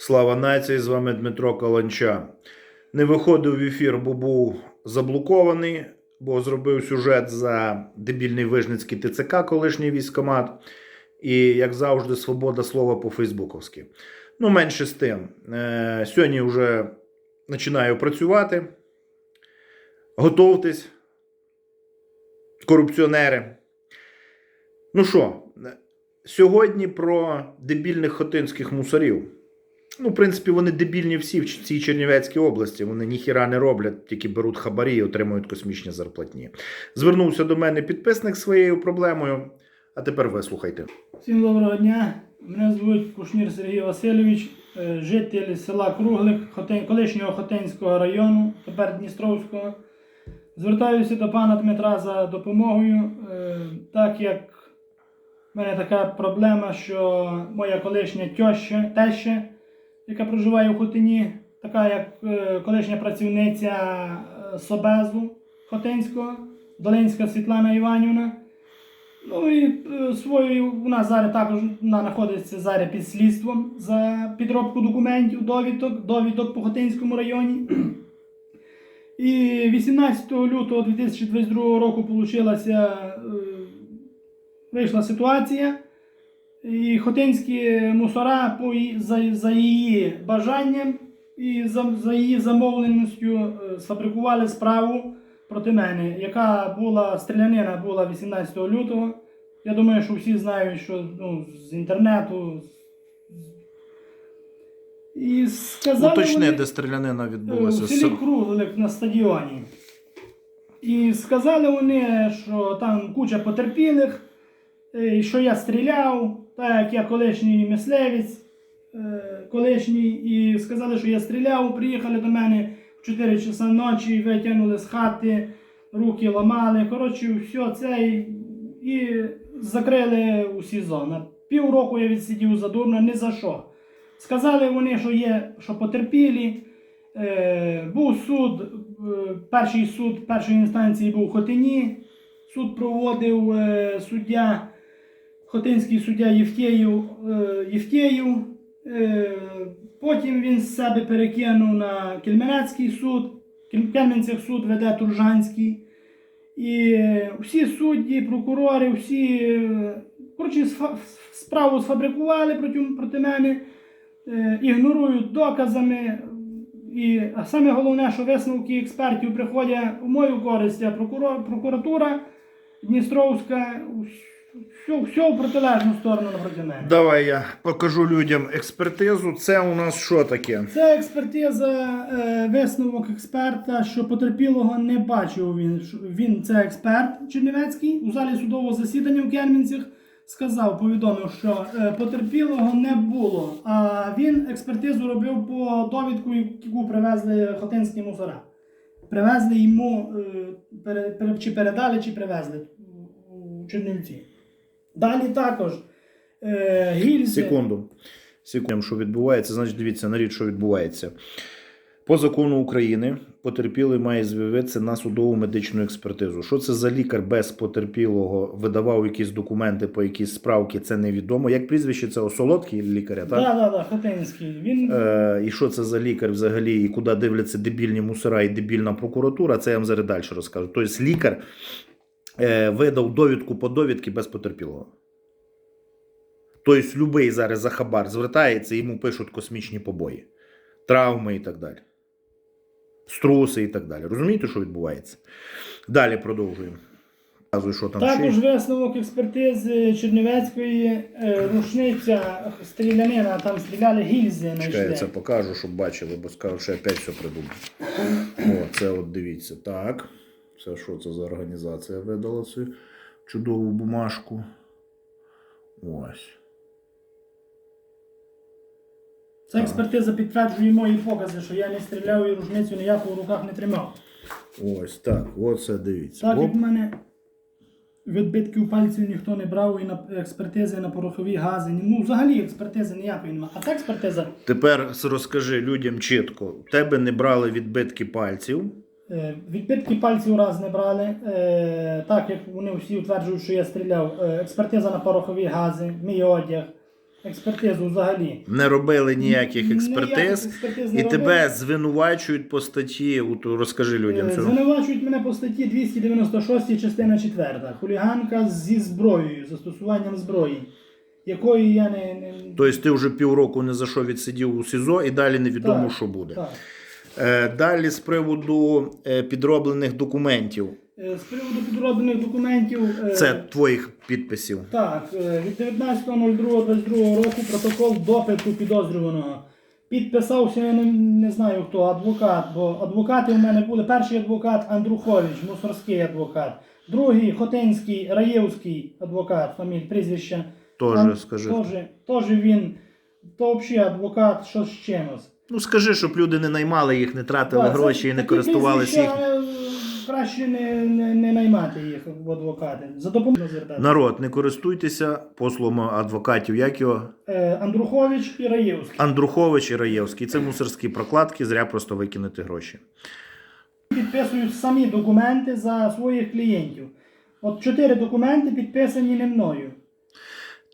Слава нації! З вами Дмитро Каланча. Не виходив в ефір, бо був заблокований, бо зробив сюжет за дебільний вижницький ТЦК, колишній військомат. І, як завжди, свобода слова по-фейсбуковськи. Ну, менше з тим. Е, сьогодні вже починаю працювати. Готовтесь, корупціонери. Ну що, сьогодні про дебільних хотинських мусорів. Ну, в принципі, вони дебільні всі в цій Чернівецькій області. Вони ніхіра не роблять, тільки беруть хабарі і отримують космічні зарплатні. Звернувся до мене підписник своєю проблемою. А тепер вислухайте. Всім доброго дня. Мене звуть Кушнір Сергій Васильович, е, житель села Круглик, колишнього Хотинського району, тепер Дністровського. Звертаюся до пана Дмитра за допомогою, е, так як в мене така проблема, що моя колишня теща, яка проживає в Хотині, така як е, колишня працівниця е, Собезу Хотинського, Долинська Світлана Іванівна. Ну і е, свою вона зараз також вона знаходиться зараз під слідством за підробку документів, довідок, довідок по Хотинському районі. І 18 лютого 2022 року вийшла ситуація. І хотинські мусора за, за її бажанням і за, за її замовленістю е, сфабрикували справу проти мене, яка була стрілянина була 18 лютого. Я думаю, що всі знають, що ну, з інтернету. І сказали Уточни, вони, де стрілянина е, відбулася. в селі Круглик на стадіоні. І сказали вони, що там куча потерпілих, е, що я стріляв, так як я колишній мисливець, е, колишній, і сказали, що я стріляв, приїхали до мене в 4 часа ночі, витягнули з хати, руки ламали. Коротше, все це і, і закрили у СІЗО. Півроку я відсидів задурно, не за що. Сказали вони, що є, що потерпілі. Е, був суд, е, перший суд першої інстанції був в Хотині. Суд проводив суддя, хотинський суддя Євтєєв. Е, Євтєєв. Е, потім він з себе перекинув на Кельменецький суд. Кельменцях суд веде Туржанський. І е, всі судді, прокурори, всі коротше, справу сфабрикували проти, проти мене, ігнорують доказами. І а саме головне, що висновки експертів приходять у мою користь, а прокуратура Дністровська все, все в протилежну сторону мене. Давай я покажу людям експертизу. Це у нас що таке? Це експертиза, е, висновок експерта, що потерпілого не бачив він. Він це експерт Чернівецький у залі судового засідання в Кермінцях сказав, повідомив, що е, потерпілого не було. А він експертизу робив по довідку, яку привезли хотинські мусора. Привезли йому, е, пере- пере- чи передали, чи привезли у- у Чернівці. Далі також е, гільзи. Секунду. Секунду, що відбувається, значить, дивіться на річ, що відбувається. По закону України потерпілий має з'явитися на судову медичну експертизу. Що це за лікар без потерпілого видавав якісь документи по якісь справки, це невідомо. Як прізвище це Осолодкий лікаря, так? Так, так, так, Хотинський. Він Е, і що це за лікар взагалі, і куди дивляться дебільні мусора і дебільна прокуратура, це я вам зараз далі розкажу. Тобто лікар видав довідку по довідки без потерпілого. Тобто, любий зараз за хабар звертається, йому пишуть космічні побої, травми і так далі. Струси і так далі. Розумієте, що відбувається? Далі продовжуємо. Що там також ще. висновок експертизи Чернівецької е, рушниця стрілянина, там стріляли гільзи. Чекай, я це покажу, щоб бачили, бо скажу, що я опять все придумав. О, це от дивіться. Так. Це що це за організація видала цю чудову бумажку? Ось. Ця експертиза підтверджує мої покази, що я не стріляв і рушницю ніяку в руках не тримав. Ось так. Оце дивіться. Так як в мене відбитків пальців ніхто не брав і на експертизи на порохові гази. Ну, взагалі експертизи ніякої немає. А ця експертиза Тепер розкажи людям чітко. В тебе не брали відбитки пальців. Е, Відбитки пальців раз не брали, е, так як вони всі утверджують, що я стріляв. Е, Експертиза на порохові гази, мій одяг, експертизу взагалі. Не робили ніяких експертиз, експертиз не і робили. тебе звинувачують по статті. Розкажи людям цю. Звинувачують мене по статті 296 частина 4. Хуліганка зі зброєю, застосуванням зброї, якої я не. Тобто ти вже півроку не зайшов, відсидів у СІЗО і далі невідомо, Так, що буде. Так. Е, Далі з приводу е, підроблених документів. Е, З приводу підроблених документів. е, Це твоїх підписів. Так, е, від 19.02.22 року протокол допиту підозрюваного. Підписався, я не, не знаю хто, адвокат, бо адвокати у мене були. Перший адвокат Андрухович, мусорський адвокат. Другий Хотинський, Раєвський адвокат, фаміль, прізвище. Там скажи. Теж, теж він, то взагалі адвокат, що з чимось. Ну скажи, щоб люди не наймали їх, не тратили Так, це гроші і не такі користувалися їх. прізвища, е, Краще не, не, не наймати їх в адвокати. За допомогою звертатися. Народ, не користуйтеся послугами адвокатів, як його Е, Андрухович і Раєвський. Андрухович і Раєвський. Це мусорські прокладки, зря просто викинути гроші. підписують самі документи за своїх клієнтів. От чотири документи підписані не мною.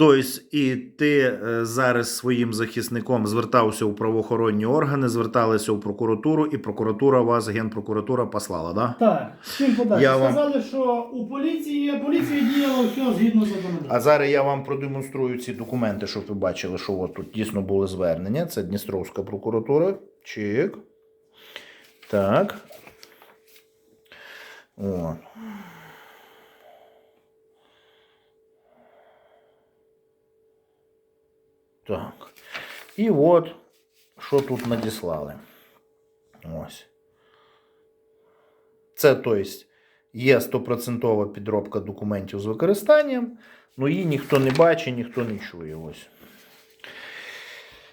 Тобто, і ти е, зараз своїм захисником звертався у правоохоронні органи, зверталися у прокуратуру, і прокуратура вас, генпрокуратура, послала, да? Так, чим подалі. Я вам- Сказали, що у поліції поліція діяла все згідно з законодавством. А зараз я вам продемонструю ці документи, щоб ви бачили, що от тут дійсно були звернення. Це Дністровська прокуратура. Чик. Так. О. Так. І от, що тут надіслали. Ось. Це, тобто, є стопроцентова підробка документів з використанням, але її ніхто не бачить, ніхто не чує. Ось.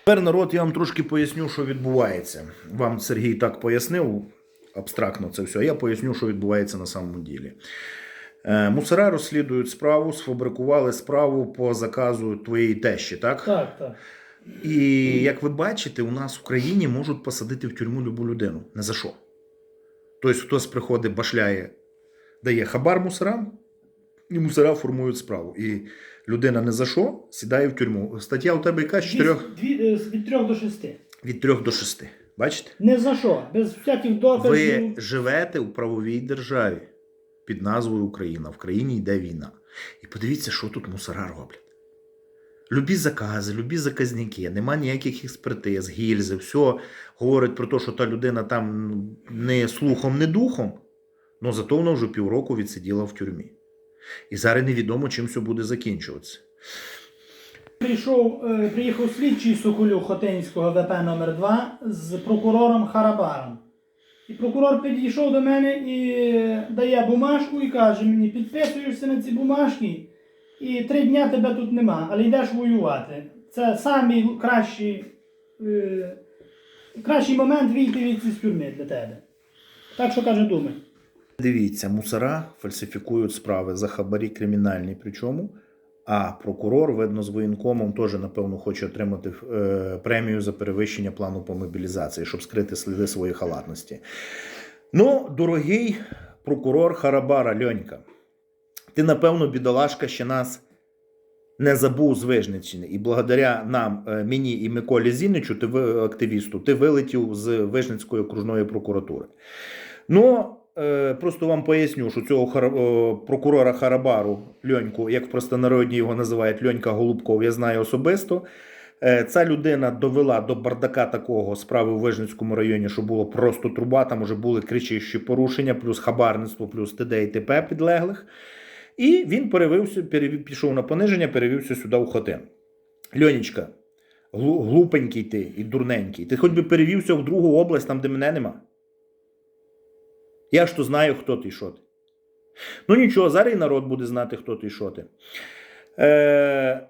Тепер народ, я вам трошки поясню, що відбувається. Вам Сергій так пояснив абстрактно це все. Я поясню, що відбувається на самому ділі. Е, Мусора розслідують справу, сфабрикували справу по заказу твоєї тещі, так? Так, так. І як ви бачите, у нас в країні можуть посадити в тюрму любу людину. Не за що. Тобто хтось приходить, башляє, дає хабар мусорам, і мусора формують справу. І людина не за що сідає в тюрму. Стаття у тебе яка чотирьох е, від трьох до шести. від трьох до шести. Бачите? Не за що, без всяких доказів. Ви живете у правовій державі під назвою Україна. В країні йде війна. І подивіться, що тут мусора роблять. Любі закази, любі заказники, нема ніяких експертиз, гільзи, все говорить про те, що та людина там не слухом, не духом, але зато вона вже півроку відсиділа в тюрмі. І зараз невідомо, чим все буде закінчуватися. Прийшов, е, приїхав слідчий Соколюк Хотинського ВП номер 2 з прокурором Харабаром. І прокурор підійшов до мене і дає бумажку і каже мені, підписуєшся на ці бумажки, і три дня тебе тут нема, але йдеш воювати. Це самий кращий, е, кращий момент вийти від цієї тюрми для тебе. Так що каже, думай. Дивіться, мусора фальсифікують справи за хабарі кримінальні, причому. А прокурор, видно, з воєнкомом теж, напевно, хоче отримати е, премію за перевищення плану по мобілізації, щоб скрити сліди своєї халатності. Ну, дорогий прокурор Харабара Льонька, ти, напевно, бідолашка ще нас не забув з Вижниччини. І благодаря нам, е, мені і Миколі Зіничу, ти активісту, ти вилетів з Вижницької окружної прокуратури. Ну, просто вам поясню, що цього хара- прокурора Харабару Льоньку, як в простонароді його називають Льонька Голубков, я знаю особисто. Е, Ця людина довела до бардака такого справи у Вижницькому районі, що було просто труба, там вже були кричущі порушення, плюс хабарництво, плюс ТД і ТП підлеглих. І він перевівся, перевів, пішов на пониження, перевівся сюди у Хотин. Льонічка, глупенький ти і дурненький. Ти хоч би перевівся в другу область, там, де мене нема. Я ж то знаю, хто ти і що ти. Ну нічого, зараз і народ буде знати, хто ти і що ти. Е,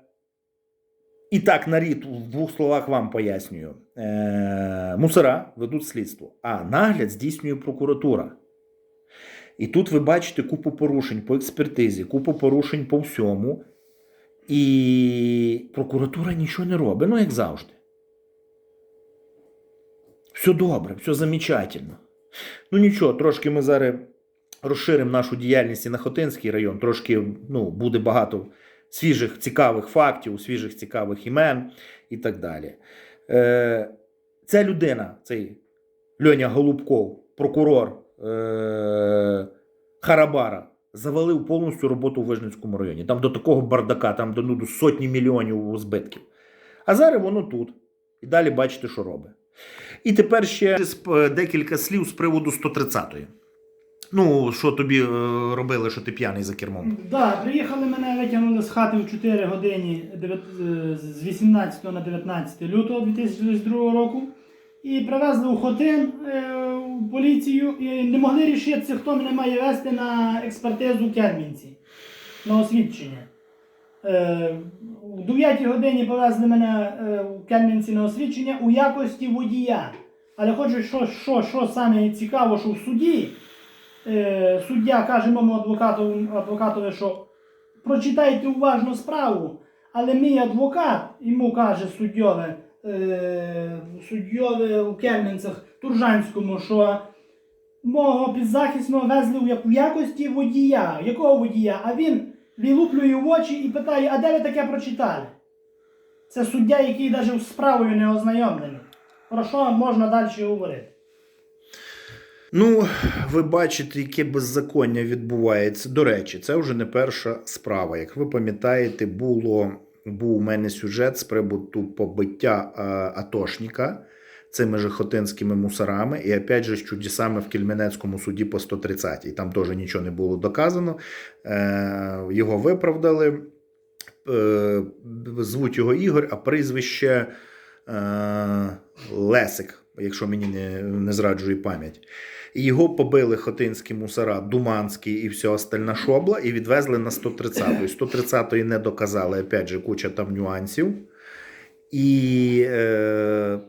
і так, нарід, в двох словах вам пояснюю. Е, мусора ведуть слідство, а нагляд здійснює прокуратура. І тут ви бачите купу порушень по експертизі, купу порушень по всьому. І прокуратура нічого не робить, ну як завжди. Все добре, все замечательно. Ну нічого, трошки ми зараз розширимо нашу діяльність і на Хотинський район, трошки ну, буде багато свіжих цікавих фактів, свіжих цікавих імен і так далі. Е, ця людина, цей Льоня Голубков, прокурор е, Харабара, завалив повністю роботу в Вижницькому районі. Там до такого бардака, там до, ну, сотні мільйонів збитків. А зараз воно тут. І далі бачите, що робить. І тепер ще декілька слів з приводу 130-ї. Ну, що тобі е, робили, що ти п'яний за кермом? Да, приїхали мене, витягнули з хати в 4 годині дев'ят- е, з 18 на 19 лютого 2022 року. І привезли у Хотин е, в поліцію і не могли рішитися, хто мене має вести на експертизу в Кермінці на освідчення. Е, у 9 годині повезли мене е, в Кермінці на освідчення у якості водія. Але хочу, що, що, що саме цікаво, що в суді е, суддя каже моєму адвокату, адвокатові, що прочитайте уважно справу, але мій адвокат йому каже суддьове, е, суддьове у Кельменцях Туржанському, що мого підзахисного везли в якості водія. Якого водія? А він вилуплює в очі і питає, а де ви таке прочитали? Це суддя, який навіть справою не ознайомлений. Про що можна далі говорити? Ну, ви бачите, яке беззаконня відбувається. До речі, це вже не перша справа. Як ви пам'ятаєте, було, був у мене сюжет з приводу побиття а, атошника цими же хотинськими мусорами, і опять же з чудесами в Кельменецькому суді по 130 І Там теж нічого не було доказано. Е, його виправдали. Е, звуть його Ігор, а прізвище е, Лесик, якщо мені не, не зраджує пам'ять. І його побили хотинські мусора, Думанський і все остальна шобла, і відвезли на 130-ю. 130-ї не доказали, опять же, куча там нюансів. І е,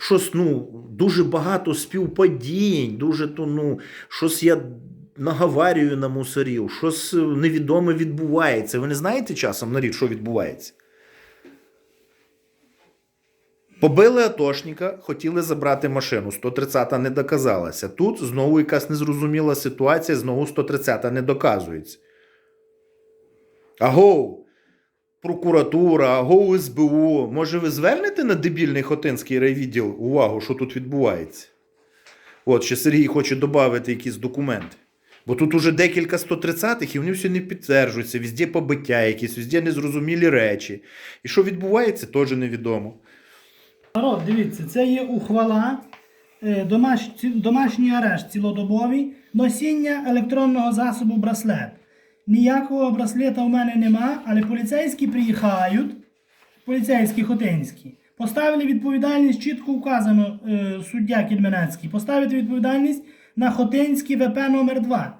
щось, ну, дуже багато співпадінь, дуже то, ну, щось я наговарюю на мусорів, щось невідоме відбувається. Ви не знаєте часом нарід, що відбувається? Побили атошника, хотіли забрати машину. 130-та не доказалася. Тут знову якась незрозуміла ситуація, знову 130-та не доказується. Агоу, прокуратура, агоу СБУ. Може, ви звернете на дебільний Хотинський райвідділ увагу, що тут відбувається? От, ще Сергій хоче додати якісь документи. Бо тут уже декілька 130-х, і вони всі не підтверджуються, везде побиття якісь, везде незрозумілі речі. І що відбувається, теж невідомо. Народ, дивіться, це є ухвала, е, домаш, домашній арешт цілодобовий, носіння електронного засобу браслет. Ніякого браслета у мене нема, але поліцейські приїхають, поліцейські хотинські, поставили відповідальність, чітко вказано е, суддя Кільменецький, поставити відповідальність на Хотинський ВП номер 2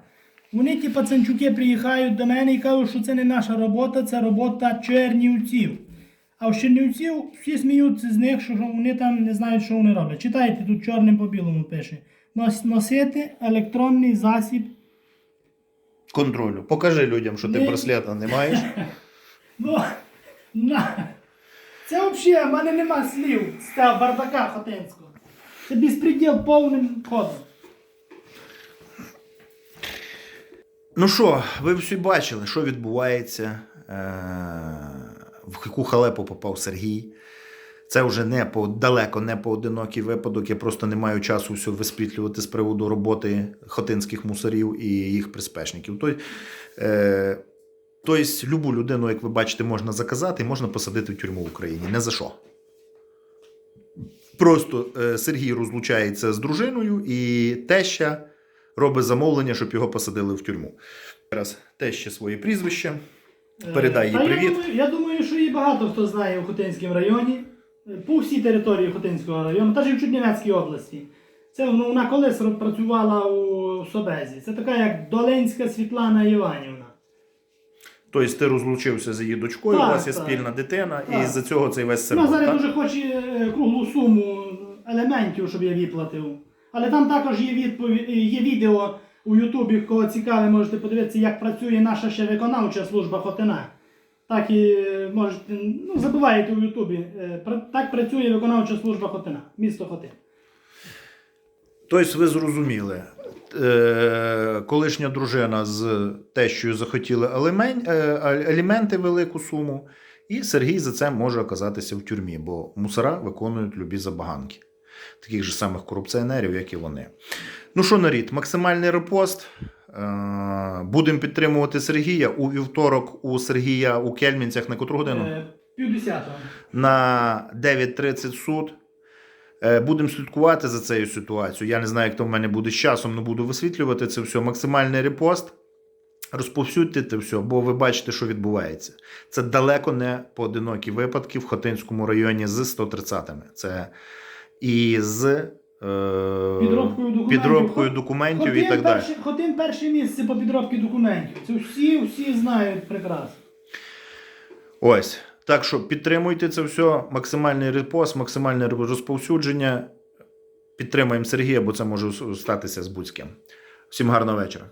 Вони, ті пацанчуки, приїхають до мене і кажуть, що це не наша робота, це робота чернівців. А в Чернівців всі сміються з них, що вони там не знають, що вони роблять. Читайте, тут чорним по білому пише. Носити електронний засіб. Контролю. Покажи людям, що ти Ні. браслета не маєш. Ну, на. Це взагалі, в мене нема слів з цього бардака хотинського. Це безпреділ повним ходом. Ну що, ви всі бачили, що відбувається, е, в яку халепу попав Сергій. Це вже не по далеко не поодинокий випадок. Я просто не маю часу все висвітлювати з приводу роботи хотинських мусорів і їх приспешників. Тобто, е, тобто любу людину, як ви бачите, можна заказати і можна посадити в тюрму в Україні. Не за що. Просто е, Сергій розлучається з дружиною і теща робить замовлення, щоб його посадили в тюрму. Зараз теща своє прізвище. Передай їй Та привіт. Я думаю, я думаю, що її багато хто знає у Хотинському районі, е, по всій території Хотинського району, та ж і в Чуднівецькій області. Це ну, вона колись працювала у Собезі. Це така як Долинська Світлана Іванівна. Тобто ти розлучився з її дочкою, Так, у вас є так. спільна дитина, і Так. з-за цього цей весь Вона зараз дуже хоче е, круглу суму елементів, щоб я виплатив. Але там також є, відпові... є відео у Ютубі, кого цікаве, можете подивитися, як працює наша ще виконавча служба Хотина. Так і е, можете, ну, забиваєте у Ютубі. е, Так працює виконавча служба Хотина, місто Хотин. Тобто ви зрозуміли. е, колишня дружина з тещою захотіли е, аліменти велику суму, і Сергій за це може оказатися в тюрмі, бо мусора виконують любі забаганки. Таких же самих корупціонерів, як і вони. Ну що, нарід, максимальний репост. Е, Будемо підтримувати Сергія у вівторок у Сергія у Кельмінцях на котру годину? Е, Півдесятого. на 9.30 суд. Е, Будемо слідкувати за цією ситуацією. Я не знаю, як то в мене буде з часом, але буду висвітлювати це все. Максимальний репост. Розповсюдьте це все, бо ви бачите, що відбувається. Це далеко не поодинокі випадки в Хотинському районі з 130-ми. Це і з Підробкою документів. підробкою документів і Хотин так далі. Хотин перше місце по підробці документів. Це всі, всі знають прекрасно. Ось. Так що підтримуйте це все, максимальний репост, максимальне розповсюдження. Підтримуємо Сергія, бо це може статися з будь-ким. Всім гарного вечора.